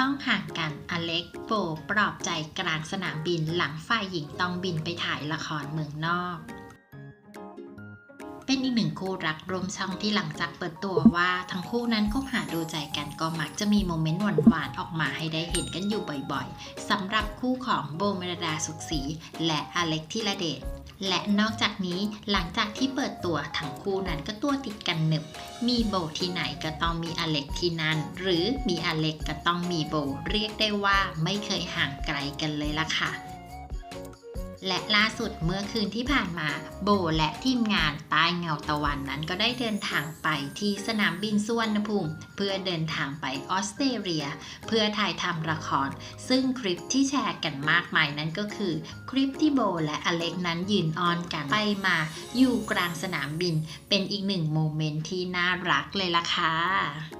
ต้องห่างกันอเล็กโบปลอบใจกลางสนามบินหลังฝ่ายหญิงต้องบินไปถ่ายละครเมืองนอก เป็นอีกหนึ่งคู่รักรวมช่องที่หลังจากเปิดตัวว่าทั้งคู่นั้นคบหาดูใจกันก็มักจะมีโมเมนต์หวานๆออกมาให้ได้เห็นกันอยู่บ่อยๆสำหรับคู่ของโบเมรดาสุขศรีและอเล็กธีระเดช และนอกจากนี้หลังจากที่เปิดตัวทั้งคู่นั้นก็ตัวติดกันหนึบ มีโบที่ไหนก็ต้องมีอเล็กที่นั่น หรือมีอเล็กก็ต้องมีโบ เรียกได้ว่าไม่เคยห่างไกลกันเลยล่ะค่ะ และล่าสุดเมื่อคืนที่ผ่านมา โบและทีมงานใต้เงาตะวันนั้นก็ได้เดินทางไปที่สนามบินสุวรรณภูมิ เพื่อเดินทางไปออสเตรเลีย เพื่อถ่ายทำละคร ซึ่งคลิปที่แชร์กันมากมายนั้นก็คือ คลิปที่โบและอเล็กนั้นยืนออนกันไปมาอยู่กลางสนามบิน เป็นอีกหนึ่งโมเมนต์ที่น่ารักเลยล่ะค่ะ